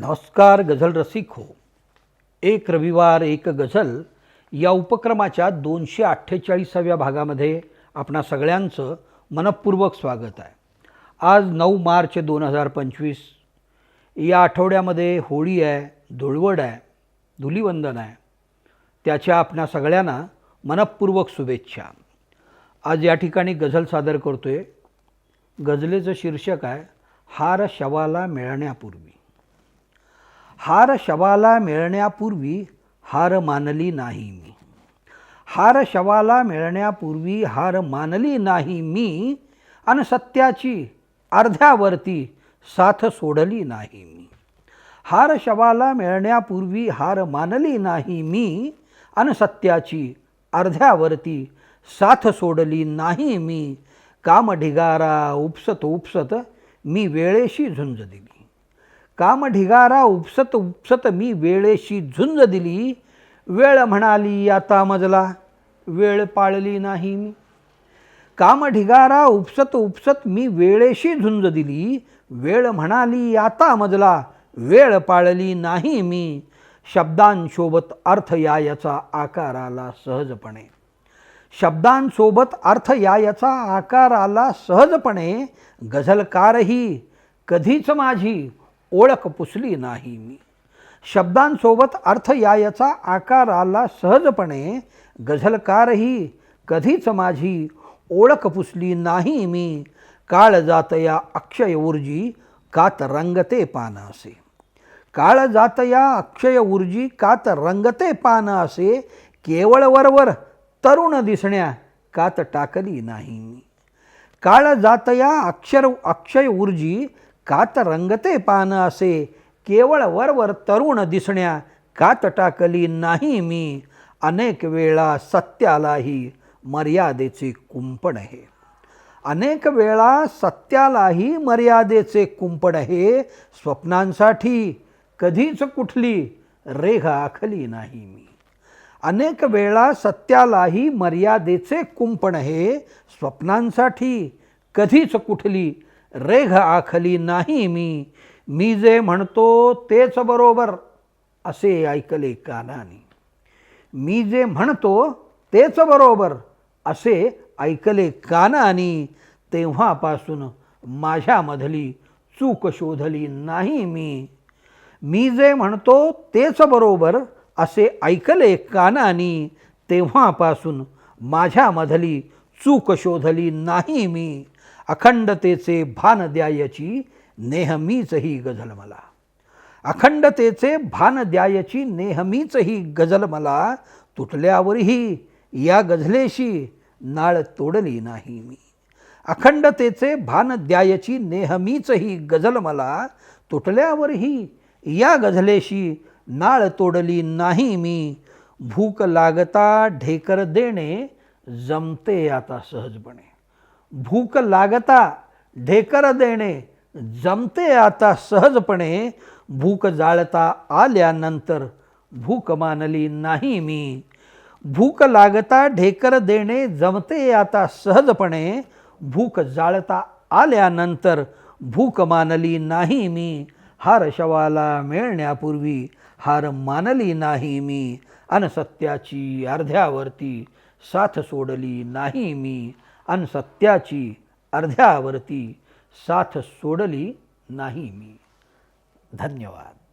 नमस्कार गझल रसिक. हो एक रविवार एक गझल. या उपक्रमाच्या दोनशे अठ्ठेचाळीसाव्या भागामध्ये आपणा सगळ्यांचं मनपूर्वक स्वागत आहे. आज नऊ मार्च दोन हजार पंचवीस. या आठवड्यामध्ये होळी आहे धुळवड आहे धुलीवंदन आहे. त्याच्या आपणा सगळ्यांना मनपूर्वक शुभेच्छा. आज या ठिकाणी गझल सादर करतो आहे गझलेचं शीर्षक आहे हार शवाला मिळण्यापूर्वी. हार शवाला मिळण्यापूर्वी हार मानली नाही मी. हार शवाला मिळण्यापूर्वी हार मानली नाही मी अन सत्याची अर्ध्यावरती साथ सोडली नाही मी. हार शवाला मिळण्यापूर्वी हार मानली नाही मी अन सत्याची अर्ध्यावरती साथ सोडली नाही मी. काम ढिगारा उपसत उपसत मी वेळेशी झुंज दिली. काम ढिगारा उपसत उपसत मी वेळेशी झुंज दिली. वेळ म्हणाली आता मजला वेळ पाळली नाही मी. काम ढिगारा उपसत उपसत मी वेळेशी झुंज दिली. वेळ म्हणाली आता मजला वेळ पाळली नाही मी. शब्दांसोबत अर्थ या याचा आकार आला सहजपणे. शब्दांसोबत अर्थ या याचा आकार आला सहजपणे. गझलकारही कधीच माझी ओळख पुसली नाही मी. शब्दांसोबत अर्थ या याचा आकार आला सहजपणे गझलकारही कधीच माझी ओळख पुसली नाही मी. काळ जात या अक्षय ऊर्जी कात रंगते पान असे काळ जात या अक्षय ऊर्जी कात रंगते पान असे केवळ वरवर तरुण दिसण्या कात टाकली नाही मी. काळ जात या अक्षर अक्षय ऊर्जी कात रंगते पान असे केवळ वरवर तरुण दिसण्या कात टाकली नाही मी. अनेक वेळा सत्यालाही मर्यादेचे कुंपण आहे. अनेक वेळा सत्यालाही मर्यादेचे कुंपण आहे. स्वप्नांसाठी कधीच कुठली रेघ आखली नाही मी. अनेक वेळा सत्यालाही मर्यादेचे कुंपण हे स्वप्नांसाठी कधीच कुठली रेघ आखली नाही मी. मी जे म्हणतो तेच बरोबर असे ऐकले कानाने. मी जे म्हणतो तेच बरोबर असे ऐकले कानाने. तेव्हापासून माझ्यामधली चूक शोधली नाही मी. मी जे म्हणतो तेच बरोबर असे ऐकले कानानी. तेव्हापासून माझ्यामधली चूक शोधली नाही मी. अखंडतेचे भान द्यायची नेहमीच ही गझल मला. अखंडतेचे भान द्यायची नेहमीच ही गझल मला तुटल्यावरही या गझलेशी नाळ तोडली नाही मी. अखंडतेचे भान द्यायची नेहमीच ही गझल मला तुटल्यावरही या गझलेशी नाळ तोडली नाही मी. भूक लागता ढेकर देणे जमते आता सहजपणे. भूक लागता ढेकर देणे जमते आता सहजपणे भूक जाळता आल्यानंतर भूक मानली नाही मी. भूक लागता ढेकर देणे जमते आता सहजपणे भूक जाळता आल्यानंतर भूक मानली नाही मी. हार शवाला मिळण्यापूर्वी हार मानली नाही मी. अन सत्याची अर्ध्यावरती साथ सोडली नाही मी. अन सत्याची अर्ध्यावरती साथ सोडली नाही मी. धन्यवाद.